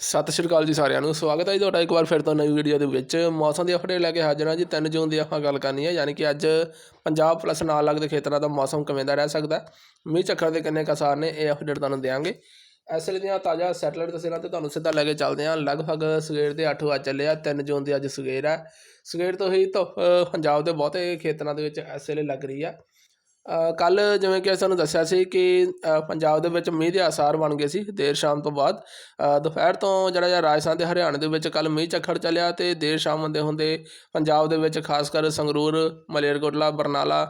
ਸਤਿ ਸ਼੍ਰੀ ਅਕਾਲ ਜੀ ਸਾਰਿਆਂ ਨੂੰ, ਸਵਾਗਤ ਹੈ ਜੀ ਤੁਹਾਡਾ ਇੱਕ ਵਾਰ ਫਿਰ ਤੋਂ ਨਵੀਂ ਵੀਡੀਓ ਦੇ ਵਿੱਚ। ਮੌਸਮ ਦੀ ਅਪਡੇਟ ਲੈ ਕੇ ਹਾਜ਼ਰ ਹਾਂ ਜੀ। 3 ਜੂਨ ਦੀ ਆਪਾਂ ਗੱਲ ਕਰਨੀ ਹੈ, ਯਾਨੀ ਕਿ ਅੱਜ ਪੰਜਾਬ ਪਲੱਸ ਨਾਲ ਲੱਗਦੇ ਖੇਤਰਾਂ ਦਾ ਮੌਸਮ ਕਿਵੇਂ ਦਾ ਰਹਿ ਸਕਦਾ ਮੀਂਹ ਚੱਕਰ ਦੇ ਕਿੰਨੇ ਕਸਾਰ ਨੇ, ਇਹ ਅਪਡੇਟ ਤੁਹਾਨੂੰ ਦੇਵਾਂਗੇ ਇਸ ਵੇਲੇ ਦੀਆਂ ਤਾਜ਼ਾ ਸੈਟਲਾਈਟ ਤਸਵੀਰਾਂ ਤੇ ਤੁਹਾਨੂੰ ਸਿੱਧਾ ਲੈ ਕੇ ਚੱਲਦੇ ਹਾਂ। ਲਗਭਗ ਸਵੇਰ ਦੇ 8 ਵਜੇ ਚੱਲੇ ਆ 3 ਜੂਨ ਦੀ ਅੱਜ ਸਵੇਰ ਹੈ। ਸਵੇਰ ਤੋਂ ਹੀ ਧੁੱਪ ਪੰਜਾਬ ਦੇ ਬਹੁਤੇ ਖੇਤਰਾਂ ਦੇ ਵਿੱਚ ਇਸ ਵੇਲੇ ਲੱਗ ਰਹੀ ਹੈ। ਕੱਲ ਜਿਵੇਂ ਕਿ ਸਾਨੂੰ ਦੱਸਿਆ ਸੀ ਕਿ ਪੰਜਾਬ ਦੇ ਵਿੱਚ ਮੀਂਹ ਦੇ ਆਸਾਰ ਬਣ ਗਏ ਸੀ ਦੇਰ ਸ਼ਾਮ ਤੋਂ ਬਾਅਦ। ਦੁਪਹਿਰ ਤੋਂ ਜਿਹੜਾ ਜਿਹਾ ਰਾਜਸਥਾਨ ਤੇ ਹਰਿਆਣਾ ਦੇ ਵਿੱਚ ਕੱਲ ਮੀਂਹ ਚੱਖੜ ਚੱਲਿਆ ਤੇ ਦੇਰ ਸ਼ਾਮ ਹੁੰਦੇ ਹੁੰਦੇ ਪੰਜਾਬ ਦੇ ਵਿੱਚ ਖਾਸ ਕਰ ਸੰਗਰੂਰ, ਮਲੇਰਕੋਟਲਾ, ਬਰਨਾਲਾ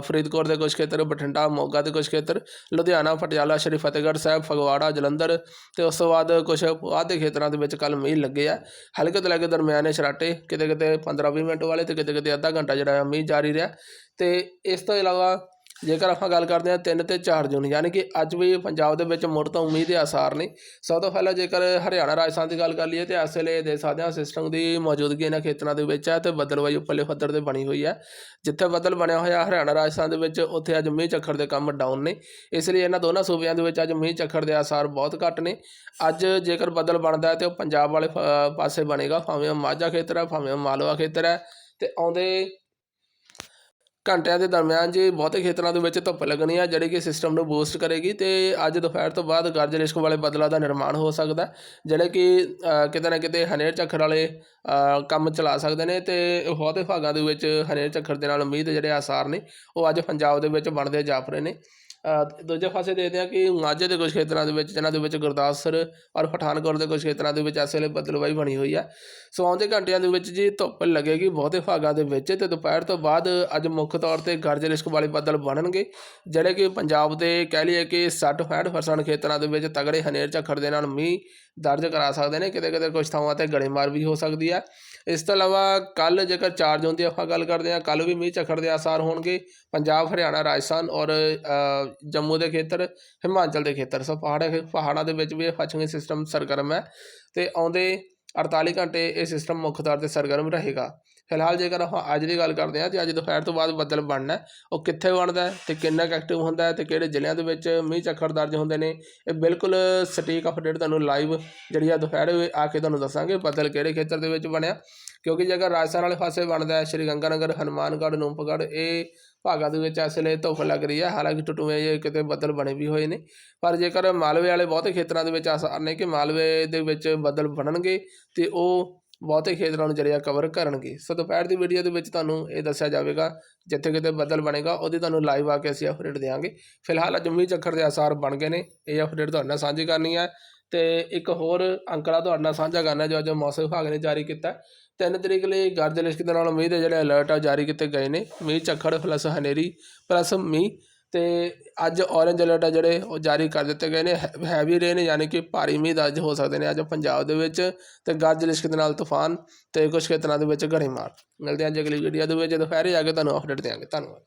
ਫਰੀਦਕੋਟ ਦੇ ਕੁਝ ਖੇਤਰ, ਬਠਿੰਡਾ, ਮੋਗਾ ਦੇ ਕੁਝ ਖੇਤਰ, ਲੁਧਿਆਣਾ, ਪਟਿਆਲਾ, ਸ਼੍ਰੀ ਫਤਿਹਗੜ੍ਹ ਸਾਹਿਬ, ਫਗਵਾੜਾ, ਜਲੰਧਰ ਤੇ ਉਸ ਤੋਂ ਬਾਅਦ ਕੁਝ ਬਾਅਦ ਦੇ ਖੇਤਰਾਂ ਦੇ ਵਿੱਚ ਕੱਲ ਮੀਂਹ ਲੱਗੇ ਆ। ਹਲਕੇ ਤੋਂ ਲੈ ਕੇ ਦਰਮਿਆਨੇ ਸ਼ਰਾਟੇ ਕਿਤੇ ਕਿਤੇ 15-20 ਮਿੰਟ ਵਾਲੇ ਤੇ ਕਿਤੇ ਕਿਤੇ ਅੱਧਾ ਘੰਟਾ ਜਿਹੜਾ ਆ ਮੀਂਹ ਜਾਰੀ ਰਿਹਾ। ਅਤੇ ਇਸ ਤੋਂ ਇਲਾਵਾ ਜੇਕਰ ਆਪਾਂ ਗੱਲ ਕਰਦੇ ਹਾਂ ਤਿੰਨ ਅਤੇ ਚਾਰ ਜੂਨ, ਯਾਨੀ ਕਿ ਅੱਜ ਵੀ ਪੰਜਾਬ ਦੇ ਵਿੱਚ ਮੁੜ ਤੋਂ ਉਮੀਦ ਦੇ ਆਸਾਰ ਨੇ। ਸਭ ਤੋਂ ਪਹਿਲਾਂ ਜੇਕਰ ਹਰਿਆਣਾ ਰਾਜਸਥਾਨ ਦੀ ਗੱਲ ਕਰ ਲਈਏ ਤੇ ਇਸ ਵੇਲੇ ਦੇ ਸਕਦੇ ਹਾਂ ਸਿਸਟਮ ਦੀ ਮੌਜੂਦਗੀ ਇਹਨਾਂ ਖੇਤਰਾਂ ਦੇ ਵਿੱਚ ਹੈ ਤੇ ਬੱਦਲਵਾਈ ਉੱਪਰਲੇ ਪੱਧਰ ਤੇ ਬਣੀ ਹੋਈ ਹੈ। ਜਿੱਥੇ ਬੱਦਲ ਬਣਿਆ ਹੋਇਆ ਹਰਿਆਣਾ ਰਾਜਸਥਾਨ ਦੇ ਵਿੱਚ, ਉੱਥੇ ਅੱਜ ਮੀਂਹ ਚੱਖੜ ਦੇ ਕੰਮ ਡਾਊਨ ਨੇ। ਇਸ ਲਈ ਇਹਨਾਂ ਦੋਨਾਂ ਸੂਬਿਆਂ ਦੇ ਵਿੱਚ ਅੱਜ ਮੀਂਹ ਝੱਖੜ ਦੇ ਆਸਾਰ ਬਹੁਤ ਘੱਟ ਨੇ। ਅੱਜ ਜੇਕਰ ਬੱਦਲ ਬਣਦਾ ਹੈ ਤੇ ਉਹ ਪੰਜਾਬ ਵਾਲੇ ਪ- ਪਾਸੇ ਬਣੇਗਾ, ਭਾਵੇਂ ਉਹ ਮਾਝਾ ਖੇਤਰ ਹੈ, ਭਾਵੇਂ ਉਹ ਮਾਲਵਾ ਖੇਤਰ ਹੈ। ਤੇ ਆਉਂਦੇ ਘੰਟਿਆਂ ਦੇ ਦਰਮਿਆਨ ਜੇ ਬਹੁਤੇ ਖੇਤਰਾਂ ਦੇ ਵਿੱਚ ਧੁੱਪ ਲੱਗਣੀ ਆ, ਜਿਹੜੀ ਕਿ ਸਿਸਟਮ ਨੂੰ ਬੂਸਟ ਕਰੇਗੀ, ਤੇ ਅੱਜ ਦੁਪਹਿਰ ਤੋਂ ਬਾਅਦ ਗਰਜ ਰਿਸ਼ਕ ਵਾਲੇ ਬੱਦਲਾਂ ਦਾ ਨਿਰਮਾਣ ਹੋ ਸਕਦਾ ਜਿਹੜੇ ਕਿ ਕਿਤੇ ਨਾ ਕਿਤੇ ਹਨੇਰ ਝੱਖੜ ਵਾਲੇ ਕੰਮ ਚਲਾ ਸਕਦੇ ਨੇ, ਤੇ ਬਹੁਤੇ ਭਾਗਾਂ ਦੇ ਵਿੱਚ ਹਨੇਰ ਝੱਖੜ ਦੇ ਨਾਲ ਮੀਂਹ ਦੇ ਜਿਹੜੇ ਆਸਾਰ ਨੇ, ਉਹ ਅੱਜ ਪੰਜਾਬ ਦੇ ਵਿੱਚ ਬਣਦੇ ਜਾਪ ਰਹੇ ਨੇ। ਦੂਜੇ ਪਾਸੇ ਦੇਖਦੇ ਹਾਂ ਕਿ ਮਾਝੇ ਦੇ ਕੁਝ ਖੇਤਰਾਂ ਦੇ ਵਿੱਚ, ਜਿਨ੍ਹਾਂ ਦੇ ਵਿੱਚ ਗੁਰਦਾਸਪੁਰ ਔਰ ਪਠਾਨਕੋਟ ਦੇ ਕੁਝ ਖੇਤਰਾਂ ਦੇ ਵਿੱਚ ਇਸ ਵੇਲੇ ਬੱਦਲਵਾਈ ਬਣੀ ਹੋਈ ਹੈ ਸੋ ਆਉਂਦੇ ਘੰਟਿਆਂ ਦੇ ਵਿੱਚ ਜੀ ਧੁੱਪ ਲੱਗੇਗੀ ਬਹੁਤੇ ਭਾਗਾਂ ਦੇ ਵਿੱਚ ਤੇ ਦੁਪਹਿਰ ਤੋਂ ਬਾਅਦ ਅੱਜ ਮੁੱਖ ਤੌਰ ਤੇ ਗਰਜ ਰਿਸ਼ਕ ਵਾਲੇ ਬੱਦਲ ਬਣਨਗੇ, ਜਿਹੜੇ ਕਿ ਪੰਜਾਬ ਦੇ ਕਹਿ ਲਈਏ ਕਿ 60-65% ਖੇਤਰਾਂ ਦੇ ਵਿੱਚ ਤਗੜੇ ਹਨੇਰ ਝੱਖੜ ਦੇ ਨਾਲ ਮੀਂਹ ਦਰਜ ਕਰਾ ਸਕਦੇ ਨੇ, ਕਿਤੇ ਕਿਤੇ ਕੁਝ ਥਾਵਾਂ ਤੇ ਗੜੇਮਾਰ ਵੀ ਹੋ ਸਕਦੀ ਹੈ ਇਸ ਤੋਂ ਇਲਾਵਾ ਕੱਲ ਜੇਕਰ 4 ਜੂਨ ਦੀ ਆਪਾਂ ਗੱਲ ਕਰਦੇ ਹਾਂ ਕੱਲ ਵੀ ਮੀਂਹ ਝੱਖੜ ਦੇ ਆਸਾਰ ਹੋਣਗੇ। ਪੰਜਾਬ, ਹਰਿਆਣਾ, ਰਾਜਸਥਾਨ ਔਰ ਜੰਮੂ ਦੇ ਖੇਤਰ, ਹਿਮਾਚਲ ਦੇ ਖੇਤਰ। ਸੋ ਪਹਾੜ ਪਹਾੜਾਂ ਦੇ ਵਿੱਚ ਵੀ ਇਹ ਪੱਛਮੀ ਸਿਸਟਮ ਸਰਗਰਮ ਹੈ ਤੇ ਆਉਂਦੇ 48 ਘੰਟੇ ਇਹ ਸਿਸਟਮ ਮੁੱਖ ਤੌਰ ਤੇ ਸਰਗਰਮ ਰਹੇਗਾ। ਫਿਲਹਾਲ ਜੇਕਰ ਆਪਾਂ ਅੱਜ ਦੀ ਗੱਲ ਕਰਦੇ ਹਾਂ ਤੇ ਅੱਜ ਦੁਪਹਿਰ ਤੋਂ ਬਾਅਦ ਬੱਦਲ ਬਣਨਾ ਉਹ ਕਿੱਥੇ ਬਣਦਾ ਹੈ ਤੇ ਕਿੰਨਾ ਐਕਟਿਵ ਹੁੰਦਾ ਹੈ ਤੇ ਕਿਹੜੇ ਜ਼ਿਲ੍ਹਿਆਂ ਦੇ ਵਿੱਚ ਮੀਂਹ ਝੱਖੜ ਦਰਜ ਹੁੰਦੇ ਨੇ, ਇਹ ਬਿਲਕੁਲ ਸਟੀਕ ਅਪਡੇਟ ਤੁਹਾਨੂੰ ਲਾਈਵ ਜਿਹੜੀ ਆ ਦੁਪਹਿਰ ਆ ਕੇ ਤੁਹਾਨੂੰ ਦੱਸਾਂਗੇ ਬੱਦਲ ਕਿਹੜੇ ਖੇਤਰ ਦੇ ਵਿੱਚ ਬਣਿਆ, ਕਿਉਂਕਿ ਜੇਕਰ ਰਾਜਸਥਾਨ ਵਾਲੇ ਪਾਸੇ ਬਣਦਾ ਹੈ, ਸ਼੍ਰੀ ਗੰਗਾਨਗਰ, ਹਨੂਮਾਨਗੜ੍ਹ, ਨੂੰਪਗੜ੍ਹ, ਇਹ ਭਾਗਾਂ ਦੇ ਵਿੱਚ ਇਸ ਵੇਲੇ ਧੁੱਪ ਲੱਗ ਰਹੀ ਹੈ, ਹਾਲਾਂਕਿ ਟੁੱਟਵੇਂ ਜਿਹੇ ਕਿਤੇ ਬੱਦਲ ਬਣੇ ਵੀ ਹੋਏ ਨੇ, ਪਰ ਜੇਕਰ ਮਾਲਵੇ ਵਾਲੇ ਬਹੁਤੇ ਖੇਤਰਾਂ ਦੇ ਵਿੱਚ ਆਸਾਰ ਨੇ ਕਿ ਮਾਲਵੇ ਦੇ ਵਿੱਚ ਬੱਦਲ ਬਣਨਗੇ ਤੇ ਉਹ ਬਹੁਤੇ ਖੇਤਰਾਂ ਨੂੰ ਜਿਹੜੇ ਆ ਕਵਰ ਕਰਨਗੇ। ਸੋ ਦੁਪਹਿਰ ਦੀ ਵੀਡੀਓ ਦੇ ਵਿੱਚ ਤੁਹਾਨੂੰ ਇਹ ਦੱਸਿਆ ਜਾਵੇਗਾ, ਜਿੱਥੇ ਕਿਤੇ ਬੱਦਲ ਬਣੇਗਾ, ਉਹਦੀ ਤੁਹਾਨੂੰ ਲਾਈਵ ਆ ਕੇ ਅਸੀਂ ਅਪਡੇਟ ਦੇਵਾਂਗੇ ਫਿਲਹਾਲ ਅੱਜ ਮੀਂਹ ਝੱਖੜ ਦੇ ਆਸਾਰ ਬਣ ਗਏ ਨੇ, ਇਹ ਅਪਡੇਟ ਤੁਹਾਡੇ ਨਾਲ ਸਾਂਝੀ ਕਰਨੀ ਹੈ ਤੇ ਇੱਕ ਹੋਰ ਅੰਕੜਾ ਤੁਹਾਡੇ ਨਾਲ ਸਾਂਝਾ ਕਰਨਾ, ਜੋ ਅੱਜ ਮੌਸਮ ਵਿਭਾਗ ਨੇ ਜਾਰੀ ਕੀਤਾ। ਤਿੰਨ ਤਰੀਕ ਲਈ ਗਰਜ ਲਿਸ਼ਕ ਦੇ ਨਾਲ ਮੀਂਹ ਦੇ ਜਿਹੜੇ ਅਲਰਟ ਆ ਜਾਰੀ ਕੀਤੇ ਗਏ ਨੇ। ਮੀਂਹ, ਝੱਖੜ ਪਲੱਸ ਹਨੇਰੀ ਪਲੱਸ ਮੀਂਹ। ਅਤੇ ਅੱਜ ਔਰੇਂਜ ਅਲਰਟ ਆ ਜਿਹੜੇ, ਉਹ ਜਾਰੀ ਕਰ ਦਿੱਤੇ ਗਏ ਨੇ। ਹੈ ਹੈਵੀ ਰੇਨ ਯਾਨੀ ਕਿ ਭਾਰੀ ਮੀਂਹ ਦਰਜ ਹੋ ਸਕਦੇ ਨੇ ਅੱਜ ਪੰਜਾਬ ਦੇ ਵਿੱਚ ਅਤੇ ਗੱਜ ਲਿਸ਼ਕ ਦੇ ਨਾਲ ਤੂਫਾਨ ਅਤੇ ਕੁਛ ਖੇਤਰਾਂ ਦੇ ਵਿੱਚ ਗੜੇਮਾਰ ਮਿਲਦੇ ਹਾਂ ਅੱਜ ਅਗਲੀ ਵੀਡੀਓ ਦੇ ਵਿੱਚ। ਦੁਪਹਿਰੇ ਆ ਕੇ ਤੁਹਾਨੂੰ ਅਪਡੇਟ ਦਿਆਂਗੇ ਧੰਨਵਾਦ।